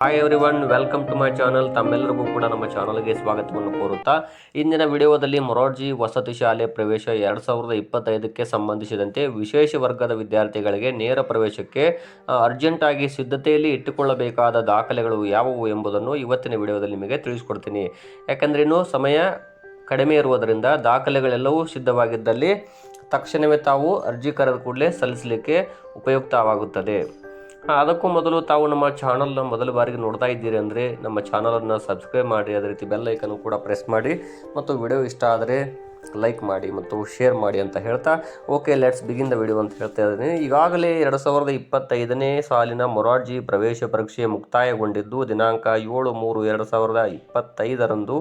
Hi everyone welcome to my channel ತಮ್ಮೆಲ್ಲರಿಗೂ ಕೂಡ ನಮ್ಮ ಚಾನಲ್ಗೆ ಸ್ವಾಗತವನ್ನು ಕೋರುತ್ತಾ, ಇಂದಿನ ವಿಡಿಯೋದಲ್ಲಿ ಮೊರಾರ್ಜಿ ವಸತಿ ಶಾಲೆ ಪ್ರವೇಶ ಎರಡು ಸಾವಿರದ ಇಪ್ಪತ್ತೈದಕ್ಕೆ ಸಂಬಂಧಿಸಿದಂತೆ ವಿಶೇಷ ವರ್ಗದ ವಿದ್ಯಾರ್ಥಿಗಳಿಗೆ ನೇರ ಪ್ರವೇಶಕ್ಕೆ ಅರ್ಜೆಂಟಾಗಿ ಸಿದ್ಧತೆಯಲ್ಲಿ ಇಟ್ಟುಕೊಳ್ಳಬೇಕಾದ ದಾಖಲೆಗಳು ಯಾವುವು ಎಂಬುದನ್ನು ಇವತ್ತಿನ ವಿಡಿಯೋದಲ್ಲಿ ನಿಮಗೆ ತಿಳಿಸ್ಕೊಡ್ತೀನಿ. ಯಾಕಂದ್ರೆ ಇನ್ನು ಸಮಯ ಕಡಿಮೆ ಇರುವುದರಿಂದ ದಾಖಲೆಗಳೆಲ್ಲವೂ ಸಿದ್ಧವಾಗಿದ್ದಲ್ಲಿ ತಕ್ಷಣವೇ ತಾವು ಅರ್ಜಿ ಕರೆದ ಕೂಡಲೇ ಸಲ್ಲಿಸಲಿಕ್ಕೆ ಉಪಯುಕ್ತವಾಗುತ್ತದೆ. ಅದಕ್ಕೂ ಮೊದಲು ತಾವು ನಮ್ಮ ಚಾನಲ್ನ ಮೊದಲ ಬಾರಿಗೆ ನೋಡ್ತಾ ಇದ್ದೀರಿ ಅಂದರೆ ನಮ್ಮ ಚಾನಲನ್ನು ಸಬ್ಸ್ಕ್ರೈಬ್ ಮಾಡಿ, ಅದೇ ರೀತಿ ಬೆಲ್ ಐಕನ್ ಕೂಡ ಪ್ರೆಸ್ ಮಾಡಿ ಮತ್ತು ವಿಡಿಯೋ ಇಷ್ಟ ಆದರೆ ಲೈಕ್ ಮಾಡಿ ಮತ್ತು ಶೇರ್ ಮಾಡಿ ಅಂತ ಹೇಳ್ತಾ okay let's begin the video ಅಂತ ಹೇಳ್ತಾ ಇದ್ದೀನಿ. ಈಗಾಗಲೇ ಎರಡು ಸಾವಿರದ ಇಪ್ಪತ್ತೈದನೇ ಸಾಲಿನ ಮೊರಾರ್ಜಿ ಪ್ರವೇಶ ಪರೀಕ್ಷೆ ಮುಕ್ತಾಯಗೊಂಡಿದ್ದು, ದಿನಾಂಕ ಏಳು ಮೂರು ಎರಡು ಸಾವಿರದ ಇಪ್ಪತ್ತೈದರಂದು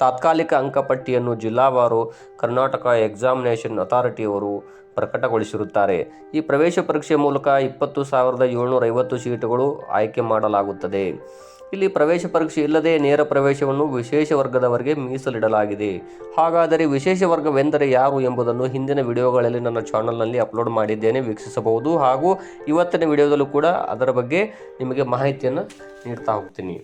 ತಾತ್ಕಾಲಿಕ ಅಂಕಪಟ್ಟಿಯನ್ನು ಜಿಲ್ಲಾವಾರು ಕರ್ನಾಟಕ ಎಕ್ಸಾಮಿನೇಷನ್ ಅಥಾರಿಟಿಯವರು ಪ್ರಕಟಗೊಳಿಸಿರುತ್ತಾರೆ. ಈ ಪ್ರವೇಶ ಪರೀಕ್ಷೆ ಮೂಲಕ ಇಪ್ಪತ್ತು ಸಾವಿರದ ಏಳ್ನೂರ ಐವತ್ತು ಸೀಟುಗಳು ಆಯ್ಕೆ ಮಾಡಲಾಗುತ್ತದೆ. ಇಲ್ಲಿ ಪ್ರವೇಶ ಪರೀಕ್ಷೆ ಇಲ್ಲದೆ ನೇರ ಪ್ರವೇಶವನ್ನು ವಿಶೇಷ ವರ್ಗದವರಿಗೆ ಮೀಸಲಿಡಲಾಗಿದೆ. ಹಾಗಾದರೆ ವಿಶೇಷ ವರ್ಗವೆಂದರೆ ಯಾರು ಎಂಬುದನ್ನು ಹಿಂದಿನ ವಿಡಿಯೋಗಳಲ್ಲಿ ನನ್ನ ಚಾನಲ್ನಲ್ಲಿ ಅಪ್ಲೋಡ್ ಮಾಡಿದ್ದೇನೆ, ವೀಕ್ಷಿಸಬಹುದು. ಹಾಗೂ ಇವತ್ತಿನ ವಿಡಿಯೋದಲ್ಲೂ ಕೂಡ ಅದರ ಬಗ್ಗೆ ನಿಮಗೆ ಮಾಹಿತಿಯನ್ನು ನೀಡ್ತಾ ಹೋಗ್ತೀನಿ.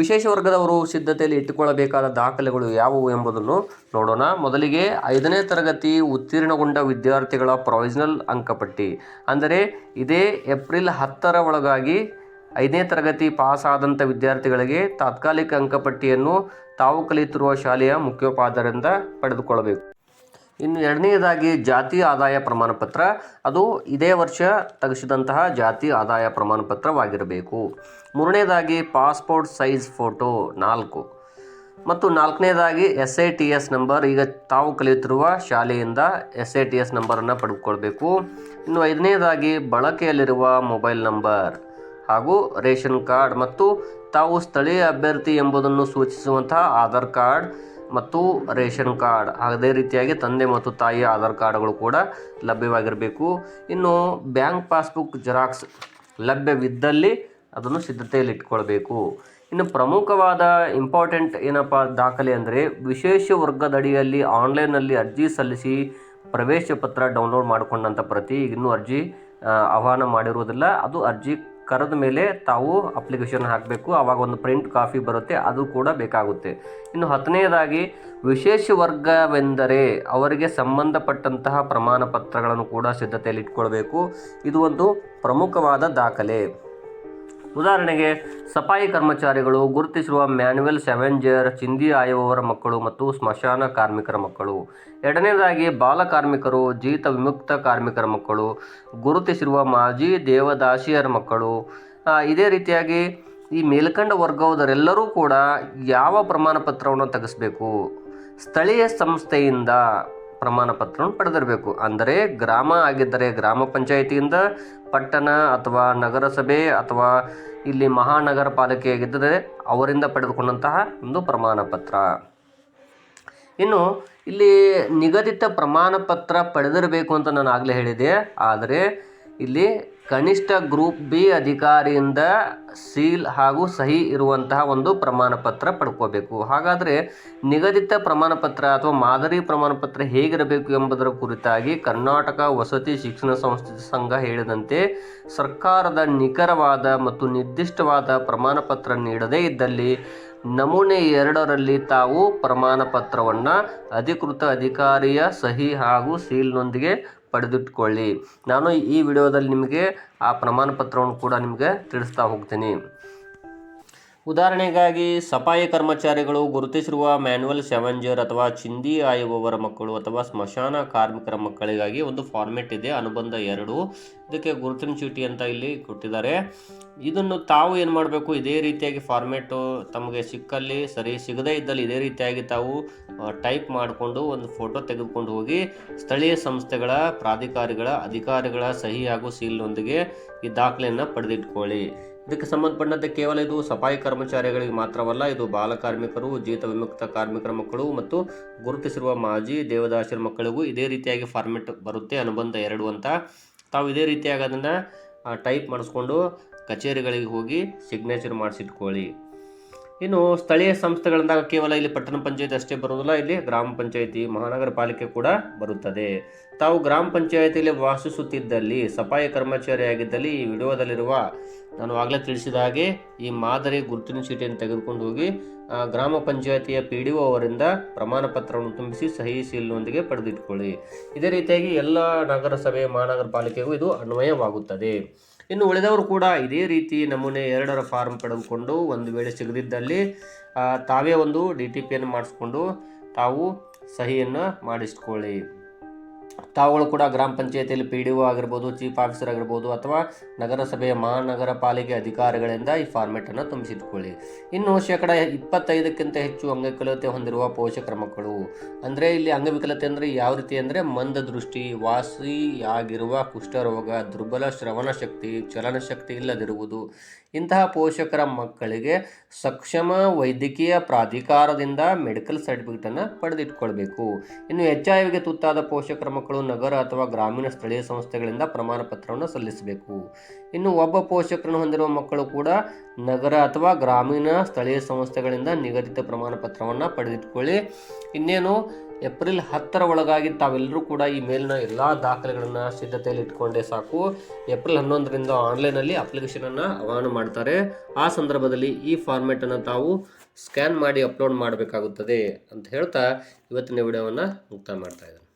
ವಿಶೇಷ ವರ್ಗದವರು ಸಿದ್ಧತೆಯಲ್ಲಿ ಇಟ್ಟುಕೊಳ್ಳಬೇಕಾದ ದಾಖಲೆಗಳು ಯಾವುವು ಎಂಬುದನ್ನು ನೋಡೋಣ. ಮೊದಲಿಗೆ ಐದನೇ ತರಗತಿ ಉತ್ತೀರ್ಣಗೊಂಡ ವಿದ್ಯಾರ್ಥಿಗಳ ಪ್ರೊವಿಷನಲ್ ಅಂಕಪಟ್ಟಿ. ಅಂದರೆ ಇದೇ ಏಪ್ರಿಲ್ ಹತ್ತರ ಒಳಗಾಗಿ ಐದನೇ ತರಗತಿ ಪಾಸ್ ಆದಂಥ ವಿದ್ಯಾರ್ಥಿಗಳಿಗೆ ತಾತ್ಕಾಲಿಕ ಅಂಕಪಟ್ಟಿಯನ್ನು ತಾವು ಕಲಿತಿರುವ ಶಾಲೆಯ ಮುಖ್ಯೋಪಾಧ್ಯಾಯರಿಂದ ಪಡೆದುಕೊಳ್ಳಬೇಕು. ಇನ್ನು ಎರಡನೇದಾಗಿ ಜಾತಿ ಆದಾಯ ಪ್ರಮಾಣಪತ್ರ ಅದು ಇದೇ ವರ್ಷ ತೆಗೆಸಿದಂತಹ ಜಾತಿ ಆದಾಯ ಪ್ರಮಾಣಪತ್ರವಾಗಿರಬೇಕು ಮೂರನೇದಾಗಿ ಪಾಸ್ಪೋರ್ಟ್ ಸೈಜ್ ಫೋಟೋ ನಾಲ್ಕು. ಮತ್ತು ನಾಲ್ಕನೇದಾಗಿ S I T S number. ಈಗ ತಾವು ಕಲಿಯುತ್ತಿರುವ ಶಾಲೆಯಿಂದ ಎಸ್ ಐ ಟಿ ಎಸ್ ನಂಬರನ್ನು ಪಡೆದುಕೊಳ್ಬೇಕು. ಇನ್ನು ಐದನೇದಾಗಿ ಬಳಕೆಯಲ್ಲಿರುವ ಮೊಬೈಲ್ ನಂಬರ್ ಹಾಗೂ ರೇಷನ್ ಕಾರ್ಡ್ ಮತ್ತು ತಾವು ಸ್ಥಳೀಯ ಅಭ್ಯರ್ಥಿ ಎಂಬುದನ್ನು ಸೂಚಿಸುವಂತಹ ಆಧಾರ್ ಕಾರ್ಡ್. ಮತ್ತು ರೇಷನ್ ಕಾರ್ಡ್. ಅದೇ ರೀತಿಯಾಗಿ ತಂದೆ ಮತ್ತು ತಾಯಿಯ ಆಧಾರ್ ಕಾರ್ಡ್ಗಳು ಕೂಡ ಲಭ್ಯವಾಗಿರಬೇಕು. ಇನ್ನು ಬ್ಯಾಂಕ್ ಪಾಸ್ಬುಕ್ ಜೆರಾಕ್ಸ್ ಲಭ್ಯವಿದ್ದಲ್ಲಿ ಅದನ್ನು ಸಿದ್ಧತೆಯಲ್ಲಿ ಇಟ್ಕೊಳ್ಬೇಕು. ಇನ್ನು ಪ್ರಮುಖವಾದ ಇಂಪಾರ್ಟೆಂಟ್ ಏನಪ್ಪ ದಾಖಲೆ ಅಂದರೆ ವಿಶೇಷ ವರ್ಗದಡಿಯಲ್ಲಿ ಆನ್ಲೈನ್ನಲ್ಲಿ ಅರ್ಜಿ ಸಲ್ಲಿಸಿ ಪ್ರವೇಶ ಪತ್ರ ಡೌನ್ಲೋಡ್ ಮಾಡಿಕೊಂಡಂಥ ಪ್ರತಿ ಇನ್ನೂ ಅರ್ಜಿ ಆಹ್ವಾನ ಮಾಡಿರುವುದಿಲ್ಲ. ಅದು ಅರ್ಜಿ ಕರೆದ ಮೇಲೆ ತಾವು ಅಪ್ಲಿಕೇಶನ್ ಹಾಕಬೇಕು. ಆವಾಗ ಒಂದು ಪ್ರಿಂಟ್ ಕಾಫಿ ಬರುತ್ತೆ, ಅದು ಕೂಡ ಬೇಕಾಗುತ್ತೆ. ಇನ್ನು ಹತ್ತನೆಯದಾಗಿ, ವಿಶೇಷ ವರ್ಗವೆಂದರೆ ಅವರಿಗೆ ಸಂಬಂಧಪಟ್ಟಂತಹ ಪ್ರಮಾಣ ಪತ್ರಗಳನ್ನು ಕೂಡ ಸಿದ್ಧತೆಯಲ್ಲಿ ಇಟ್ಕೊಳ್ಬೇಕು. ಇದು ಒಂದು ಪ್ರಮುಖವಾದ ದಾಖಲೆ. ಉದಾಹರಣೆಗೆ, ಸಫಾಯಿ ಕರ್ಮಚಾರಿಗಳು ಗುರುತಿಸಿರುವ ಮ್ಯಾನ್ಯುವಲ್ ಸೆವೆಂಜರ್ ಚಿಂದಿ ಆಯುವವರ ಮಕ್ಕಳು ಮತ್ತು ಸ್ಮಶಾನ ಕಾರ್ಮಿಕರ ಮಕ್ಕಳು. ಎರಡನೇದಾಗಿ, ಬಾಲ ಕಾರ್ಮಿಕರು, ಜೀತ ವಿಮುಕ್ತ ಕಾರ್ಮಿಕರ ಮಕ್ಕಳು, ಗುರುತಿಸಿರುವ ಮಾಜಿ ದೇವದಾಸಿಯರ ಮಕ್ಕಳು. ಇದೇ ರೀತಿಯಾಗಿ ಈ ಮೇಲ್ಕಂಡ ವರ್ಗದವರೆಲ್ಲರೂ ಕೂಡ ಯಾವ ಪ್ರಮಾಣ ಪತ್ರವನ್ನು ತೆಗೆಸಬೇಕು? ಸ್ಥಳೀಯ ಸಂಸ್ಥೆಯಿಂದ ಪ್ರಮಾಣ ಪತ್ರವನ್ನು ಪಡೆದಿರಬೇಕು. ಅಂದರೆ ಗ್ರಾಮ ಆಗಿದ್ದರೆ ಗ್ರಾಮ ಪಂಚಾಯಿತಿಯಿಂದ ಪಟ್ಟಣ ಅಥವಾ ನಗರಸಭೆ ಅಥವಾ ಇಲ್ಲಿ ಮಹಾನಗರ ಪಾಲಿಕೆಯಾಗಿದ್ದರೆ ಅವರಿಂದ ಪಡೆದುಕೊಂಡಂತಹ ಒಂದು ಪ್ರಮಾಣ ಪತ್ರ ಇನ್ನು ಇಲ್ಲಿ ನಿಗದಿತ ಪ್ರಮಾಣ ಪತ್ರ ಪಡೆದಿರಬೇಕು ಅಂತ ನಾನು ಆಗಲೇ ಹೇಳಿದೆ. ಆದರೆ ಇಲ್ಲಿ ಕನಿಷ್ಠ ಗ್ರೂಪ್ ಬಿ ಅಧಿಕಾರಿಯಿಂದ ಸೀಲ್ ಹಾಗೂ ಸಹಿ ಇರುವಂತಹ ಒಂದು ಪ್ರಮಾಣ ಪತ್ರ ಪಡ್ಕೋಬೇಕು. ಹಾಗಾದರೆ ನಿಗದಿತ ಪ್ರಮಾಣ ಪತ್ರ ಅಥವಾ ಮಾದರಿ ಪ್ರಮಾಣ ಪತ್ರ ಹೇಗಿರಬೇಕು ಎಂಬುದರ ಕುರಿತಾಗಿ ಕರ್ನಾಟಕ ವಸತಿ ಶಿಕ್ಷಣ ಸಂಸ್ಥೆ ಸಂಘ ಹೇಳಿದಂತೆ ಸರ್ಕಾರದ ನಿಖರವಾದ ಮತ್ತು ನಿರ್ದಿಷ್ಟವಾದ ಪ್ರಮಾಣ ಪತ್ರ ನೀಡದೇ ಇದ್ದಲ್ಲಿ ನಮೂನೆ ಎರಡರಲ್ಲಿ ತಾವು ಪ್ರಮಾಣ ಪತ್ರವನ್ನು ಅಧಿಕೃತ ಅಧಿಕಾರಿಯ ಸಹಿ ಹಾಗೂ ಸೀಲ್ನೊಂದಿಗೆ ಪಡೆದಿಟ್ಕೊಳ್ಳಿ ನಾನು ಈ ವಿಡಿಯೋದಲ್ಲಿ ನಿಮಗೆ ಆ ಪ್ರಮಾಣ ಪತ್ರವನ್ನು ಕೂಡ ನಿಮಗೆ ತಿಳಿಸ್ತಾ ಹೋಗ್ತೀನಿ. ಉದಾಹರಣೆಗಾಗಿ, ಸಫಾಯಿ ಕರ್ಮಚಾರಿಗಳು ಗುರುತಿಸಿರುವ ಮ್ಯಾನ್ಯುವಲ್ ಸೆವೆಂಜರ್ ಅಥವಾ ಚಿಂದಿ ಆಯುವವರ ಮಕ್ಕಳು ಅಥವಾ ಸ್ಮಶಾನ ಕಾರ್ಮಿಕರ ಮಕ್ಕಳಿಗಾಗಿ ಒಂದು ಫಾರ್ಮೆಟ್ ಇದೆ, ಅನುಬಂಧ ಎರಡು. ಇದಕ್ಕೆ ಗುರುತಿನ ಚೀಟಿ ಅಂತ ಇಲ್ಲಿ ಕೊಟ್ಟಿದ್ದಾರೆ. ಇದನ್ನು ತಾವು ಏನು ಮಾಡಬೇಕು? ಇದೇ ರೀತಿಯಾಗಿ ಫಾರ್ಮೆಟು ತಮಗೆ ಸಿಕ್ಕಲ್ಲಿ, ಸರಿ ಸಿಗದೇ ಇದ್ದಲ್ಲಿ ಇದೇ ರೀತಿಯಾಗಿ ತಾವು ಟೈಪ್ ಮಾಡಿಕೊಂಡು ಒಂದು ಫೋಟೋ ತೆಗೆದುಕೊಂಡು ಹೋಗಿ ಸ್ಥಳೀಯ ಸಂಸ್ಥೆಗಳ, ಪ್ರಾಧಿಕಾರಿಗಳ, ಅಧಿಕಾರಿಗಳ ಸಹಿ ಹಾಗೂ ಸೀಲ್ನೊಂದಿಗೆ ಈ ದಾಖಲೆಯನ್ನು ಪಡೆದಿಟ್ಕೊಳ್ಳಿ. ಇದಕ್ಕೆ ಸಂಬಂಧಪಟ್ಟಂತೆ ಕೇವಲ ಇದು ಸಫಾಯಿ ಕರ್ಮಚಾರಿಗಳಿಗೆ ಮಾತ್ರವಲ್ಲ, ಇದು ಬಾಲ ಕಾರ್ಮಿಕರು, ಜೀತ ವಿಮುಕ್ತ ಕಾರ್ಮಿಕರ ಮಕ್ಕಳು ಮತ್ತು ಗುರುತಿಸಿರುವ ಮಾಜಿ ದೇವದಾಸರ ಮಕ್ಕಳಿಗೂ ಇದೇ ರೀತಿಯಾಗಿ ಫಾರ್ಮೆಟ್ ಬರುತ್ತೆ, ಅನುಬಂಧ ಎರಡು ಅಂತ. ತಾವು ಇದೇ ರೀತಿಯಾಗಿ ಅದನ್ನು ಟೈಪ್ ಮಾಡಿಸ್ಕೊಂಡು ಕಚೇರಿಗಳಿಗೆ ಹೋಗಿ ಸಿಗ್ನೇಚರ್ ಮಾಡಿಸಿಟ್ಕೊಳ್ಳಿ. ಇನ್ನು ಸ್ಥಳೀಯ ಸಂಸ್ಥೆಗಳಿಂದಾಗ ಕೇವಲ ಇಲ್ಲಿ ಪಟ್ಟಣ ಪಂಚಾಯತ್ ಅಷ್ಟೇ ಬರುವುದಿಲ್ಲ, ಇಲ್ಲಿ ಗ್ರಾಮ ಪಂಚಾಯತಿ, ಮಹಾನಗರ ಪಾಲಿಕೆ ಕೂಡ ಬರುತ್ತದೆ. ತಾವು ಗ್ರಾಮ ಪಂಚಾಯತಿಯಲ್ಲಿ ವಾಸಿಸುತ್ತಿದ್ದಲ್ಲಿ, ಸಫಾಯಿ ಕರ್ಮಚಾರಿಯಾಗಿದ್ದಲ್ಲಿ ಈ ವಿಡಿಯೋದಲ್ಲಿರುವ ನಾನು ಆಗಲೇ ತಿಳಿಸಿದ ಹಾಗೆ ಈ ಮಾದರಿ ಗುರುತಿನ ಚೀಟಿಯನ್ನು ತೆಗೆದುಕೊಂಡು ಹೋಗಿ ಗ್ರಾಮ ಪಂಚಾಯತಿಯ ಪಿ ಡಿ ಒ ಅವರಿಂದ ಪ್ರಮಾಣ ಪತ್ರವನ್ನು ತುಂಬಿಸಿ ಸಹಿ ಸೀಲ್ನೊಂದಿಗೆ ಪಡೆದಿಟ್ಕೊಳ್ಳಿ. ಇದೇ ರೀತಿಯಾಗಿ ಎಲ್ಲ ನಗರಸಭೆ, ಮಹಾನಗರ ಪಾಲಿಕೆಗೂ ಇದು ಅನ್ವಯವಾಗುತ್ತದೆ. ಇನ್ನು ಉಳಿದವರು ಕೂಡ ಇದೇ ರೀತಿ ನಮೂನೆ ಎರಡರ ಫಾರ್ಮ್ ಪಡೆದುಕೊಂಡು ಒಂದು ವೇಳೆ ಸಿಗದಿದ್ದಲ್ಲಿ ತಾವೇ ಒಂದು ಡಿ ಟಿ ಪಿಯನ್ನು ಮಾಡಿಸ್ಕೊಂಡು ತಾವು ಸಹಿಯನ್ನು ಮಾಡಿಸ್ಕೊಳ್ಳಿ. ತಾವುಗಳು ಕೂಡ ಗ್ರಾಮ ಪಂಚಾಯತಿಯಲ್ಲಿ ಪಿ ಡಿ ಒ ಆಗಿರ್ಬೋದು ಚೀಫ್ ಆಫೀಸರ್ ಆಗಿರ್ಬೋದು ಅಥವಾ ನಗರಸಭೆಯ ಮಹಾನಗರ ಪಾಲಿಕೆ ಅಧಿಕಾರಿಗಳಿಂದ ಈ ಫಾರ್ಮೆಟನ್ನು ತುಂಬಿಸಿಟ್ಕೊಳ್ಳಿ. ಇನ್ನು ಶೇಕಡ ಇಪ್ಪತ್ತೈದಕ್ಕಿಂತ ಹೆಚ್ಚು ಅಂಗವಿಕಲತೆ ಹೊಂದಿರುವ ಪೋಷಕರ ಮಕ್ಕಳು ಅಂದರೆ ಇಲ್ಲಿ ಅಂಗವಿಕಲತೆ ಅಂದರೆ ಯಾವ ರೀತಿ ಅಂದರೆ ಮಂದ ದೃಷ್ಟಿ, ವಾಸಿಯಾಗಿರುವ ಕುಷ್ಠರೋಗ, ದುರ್ಬಲ ಶ್ರವಣ ಶಕ್ತಿ ಚಲನಶಕ್ತಿ ಇಲ್ಲದಿರುವುದು. ಇಂತಹ ಪೋಷಕರ ಮಕ್ಕಳಿಗೆ ಸಕ್ಷಮ ವೈದ್ಯಕೀಯ ಪ್ರಾಧಿಕಾರದಿಂದ ಮೆಡಿಕಲ್ ಸರ್ಟಿಫಿಕೇಟನ್ನು ಪಡೆದಿಟ್ಕೊಳ್ಬೇಕು. ಇನ್ನು ಎಚ್ ಐ ವಿಗೆ ತುತ್ತಾದ ಪೋಷಕರ ಮಕ್ಕಳು ನಗರ ಅಥವಾ ಗ್ರಾಮೀಣ ಸ್ಥಳೀಯ ಸಂಸ್ಥೆಗಳಿಂದ ಪ್ರಮಾಣ ಪತ್ರವನ್ನು ಸಲ್ಲಿಸಬೇಕು. ಇನ್ನು ಒಬ್ಬ ಪೋಷಕರನ್ನು ಹೊಂದಿರುವ ಮಕ್ಕಳು ಕೂಡ ನಗರ ಅಥವಾ ಗ್ರಾಮೀಣ ಸ್ಥಳೀಯ ಸಂಸ್ಥೆಗಳಿಂದ ನಿಗದಿತ ಪ್ರಮಾಣ ಪತ್ರವನ್ನು ಪಡೆದಿಟ್ಕೊಳ್ಳಿ. ಇನ್ನೇನು, ಏಪ್ರಿಲ್ ಹತ್ತರ ಒಳಗಾಗಿ ತಾವೆಲ್ಲರೂ ಕೂಡ ಈ ಮೇಲಿನ ಎಲ್ಲ ದಾಖಲೆಗಳನ್ನು ಸಿದ್ಧತೆಯಲ್ಲಿ ಇಟ್ಕೊಂಡೇ ಸಾಕು. ಏಪ್ರಿಲ್ ಹನ್ನೊಂದರಿಂದ ಆನ್ಲೈನಲ್ಲಿ ಅಪ್ಲಿಕೇಶನನ್ನು ಆಹ್ವಾನ ಮಾಡ್ತಾರೆ. ಆ ಸಂದರ್ಭದಲ್ಲಿ ಈ ಫಾರ್ಮೆಟನ್ನು ತಾವು ಸ್ಕ್ಯಾನ್ ಮಾಡಿ ಅಪ್ಲೋಡ್ ಮಾಡಬೇಕಾಗುತ್ತದೆ ಅಂತ ಹೇಳ್ತಾ ಇವತ್ತಿನ ವಿಡಿಯೋವನ್ನು ಮುಕ್ತಾಯ ಮಾಡ್ತಾ ಇದ್ದೇನೆ.